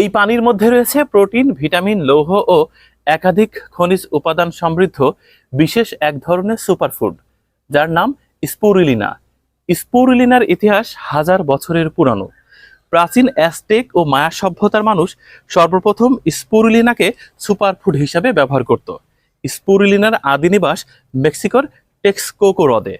এই পানির মধ্যে রয়েছে প্রোটিন, ভিটামিন, লৌহ ও একাধিক খনিজ উপাদান সমৃদ্ধ বিশেষ এক ধরনের সুপারফুড, যার নাম স্পুরিলিনা। স্পুরিলিনার ইতিহাস হাজার বছরের পুরানো। প্রাচীন অ্যাস্টেক ও মায়া সভ্যতার মানুষ সর্বপ্রথম স্পুরিলিনাকে সুপারফুড হিসাবে ব্যবহার করত। স্পুরিলিনার আদি নিবাস মেক্সিকোর টেক্সকোকো হ্রদে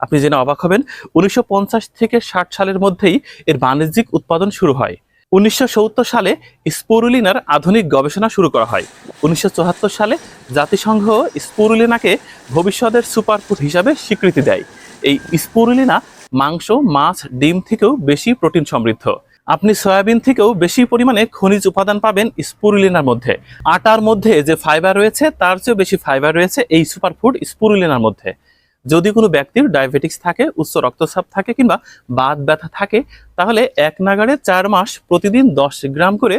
আপনি জেনে অবাক হবেন, উনিশশো পঞ্চাশ থেকে ষাট সালের মধ্যেই এর বাণিজ্যিক উৎপাদন শুরু হয়। উনিশশো সত্তর সালে স্পুরুলিনার আধুনিক গবেষণা শুরু করা হয়। উনিশশো চুয়াত্তর সালে জাতিসংঘ স্পুরুলিনাকে ভবিষ্যতের সুপারফুড হিসাবে স্বীকৃতি দেয়। এই স্পুরুলিনা মাংস, মাছ, ডিম থেকেও বেশি প্রোটিন সমৃদ্ধ। আপনি সয়াবিন থেকেও বেশি পরিমাণে খনিজ উপাদান পাবেন স্পুরুলিনার মধ্যে। আটার মধ্যে যে ফাইবার রয়েছে, তার চেয়েও বেশি ফাইবার রয়েছে এই সুপারফুড স্পুরুলিনার মধ্যে। যদি কোনো ব্যক্তির ডায়াবেটিক্স থাকে, উচ্চ রক্তচাপ থাকে কিংবা বাত ব্যথা থাকে, তাহলে এক নাগাড়ে চার মাস প্রতিদিন দশ গ্রাম করে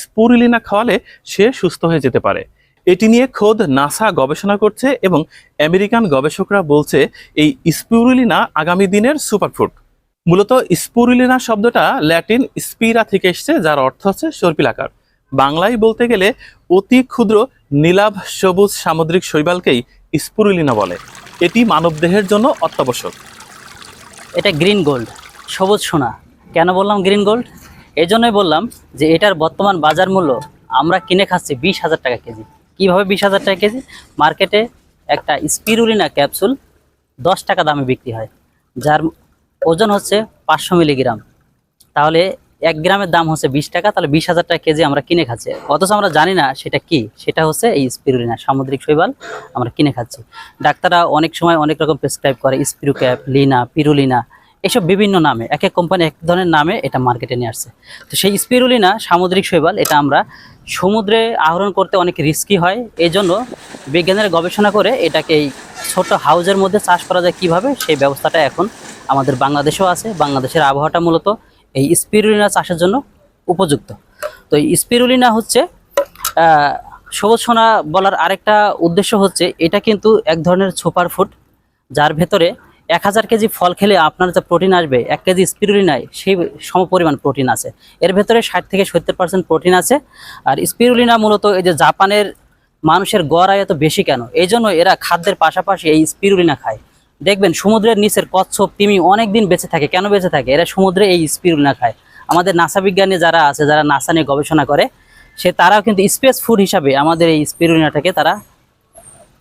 স্পুরিলিনা খাওয়ালে সে সুস্থ হয়ে যেতে পারে। এটি নিয়ে খোদ নাসা গবেষণা করছে এবং আমেরিকান গবেষকরা বলছে এই স্পুরুলিনা আগামী দিনের সুপারফুড মূলত স্পুরুলিনা শব্দটা ল্যাটিন স্পিরা থেকে এসছে, যার অর্থ হচ্ছে সর্পিলাকার বাংলায় বলতে গেলে অতি ক্ষুদ্র, নীলাভ সবুজ সামুদ্রিক শৈবালকেই স্পুরুলিনা বলে। এটি মানবদেহের জন্য অত্যাবশ্যক। এটা গ্রিন গোল্ড, সবুজ সোনা। কেন বললাম গ্রিন গোল্ড? এই জন্যই বললাম যে এটার বর্তমান বাজার মূল্য আমরা কিনে খাচ্ছি বিশ হাজার টাকা কেজি। কীভাবে বিশ হাজার টাকা কেজি? মার্কেটে একটা স্পিরুলিনা ক্যাপসুল দশ টাকা দামে বিক্রি হয়, যার ওজন হচ্ছে পাঁচশো মিলিগ্রাম। তাহলে এক গ্রামের দাম হচ্ছে বিশ টাকা, তাহলে বিশ হাজার টাকা কেজি আমরা কিনে খাচ্ছি। অথচ আমরা জানি না সেটা কি, সেটা হচ্ছে এই স্পিরুলিনা, সামুদ্রিক শৈবাল আমরা কিনে খাচ্ছি। ডাক্তাররা অনেক সময় অনেক রকম প্রেসক্রাইব করে স্পিরু ক্যাপ লিনা, পিরুলিনা, এসব বিভিন্ন নামে, এক এক কোম্পানি এক ধরনের নামে এটা মার্কেটে নিয়ে আসছে। তো সেই স্পিরুলিনা, সামুদ্রিক শৈবাল, এটা আমরা সমুদ্রে আহরণ করতে অনেক রিস্কি হয়। এই জন্য বিজ্ঞানীরা গবেষণা করে এটাকে এই ছোট হাউজের মধ্যে চাষ করা যায় কীভাবে, সেই ব্যবস্থাটা এখন আমাদের বাংলাদেশেও আছে। বাংলাদেশের আবহাওয়াটা মূলত এই স্পিরুলিনা চাষের জন্য উপযুক্ত। তো এই স্পিরুলিনা হচ্ছে সবুজ সোনা বলার আরেকটা উদ্দেশ্য হচ্ছে, এটা কিন্তু এক ধরনের সুপার ফুড, যার ভেতরে এক হাজার কেজি ফল খেলে আপনার যে প্রোটিন আসবে, এক কেজি স্পিরুলিনায় সেই সমপরিমাণ প্রোটিন আছে। এর ভেতরে ষাট থেকে সত্তর পার্সেন্ট প্রোটিন আছে। আর স্পিরুলিনা মূলত এই যে জাপানের মানুষের গড় আয় এত বেশি কেন? এই জন্য এরা খাদ্যের পাশাপাশি এই স্পিরুলিনা খায়। দেখবেন সমুদ্রের নিচের কচ্ছপ, তিমি অনেক দিন বেঁচে থাকে। কেন বেঁচে থাকে? এরা সমুদ্রে এই স্পিরুলিনা খায়। আমাদের নাসা বিজ্ঞানী যারা আছে, যারা নাসা নিয়ে গবেষণা করে, সে তারাও কিন্তু স্পেস ফুড হিসাবে আমাদের এই স্পিরুলিনাটাকে তারা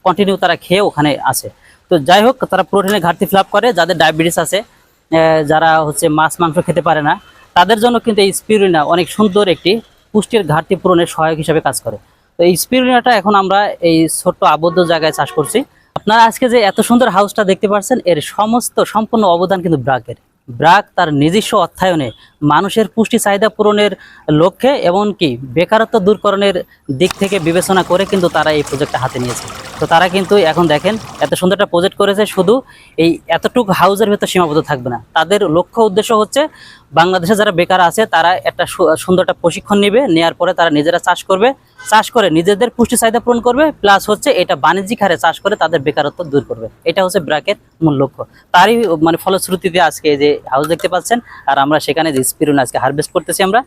কন্টিনিউ তারা খেয়ে ওখানে আছে। তো যাই হোক, তারা প্রোটিনের ঘাটতি ফিল করে, যাদের ডায়াবেটিস আছে যারা হচ্ছে মাছ, মাংস খেতে পারে না, তাদের জন্য কিন্তু এই স্পিরুলিনা অনেক সুন্দর একটি পুষ্টির ঘাটতি পূরণের সহায়ক হিসাবে কাজ করে। তো এই স্পিরুলিনাটা এখন আমরা এই ছোট্ট আবদ্ধ জায়গায় চাষ করছি। আপনারা আজকে যে এত সুন্দর হাউসটা দেখতে পাচ্ছেন এর সমস্ত সম্পূর্ণ অবদান কিন্তু ব্রাকের ব্রাক তার নিজস্ব অর্থায়নে মানুষের পুষ্টি চাহিদা পূরণের লক্ষ্যে এমনকি বেকারত্ব দূরকরণের দিক থেকে বিবেচনা করে কিন্তু তারা এই প্রজেক্টটা হাতে নিয়েছে। তো তারা কিন্তু এখন দেখেন এত সুন্দর একটা প্রজেক্ট করেছে, শুধু এই এতটুকু হাউসের ভেতর সীমাবদ্ধ থাকবে না। তাদের লক্ষ্য উদ্দেশ্য হচ্ছে বাংলাদেশে যারা বেকার আছে, তারা একটা সুন্দর একটা প্রশিক্ষণ নেবে নেওয়ার পরে তারা নিজেরা চাষ করবে। চাষ করে নিজেদের পুষ্টি চাহিদা পূরণ করবে প্লাস হচ্ছে এটা বাণিজ্যিক হারে চাষ করে তাদের বেকারত্ব দূর করবে। এটা হচ্ছে ব্র্যাকের মূল লক্ষ্য। তারই মানে ফলশ্রুতিতে আজকে যে হাউস দেখতে পাচ্ছেন, আর আমরা সেখানে যে স্পিরুন আজকে হারভেস্ট করতেছি আমরা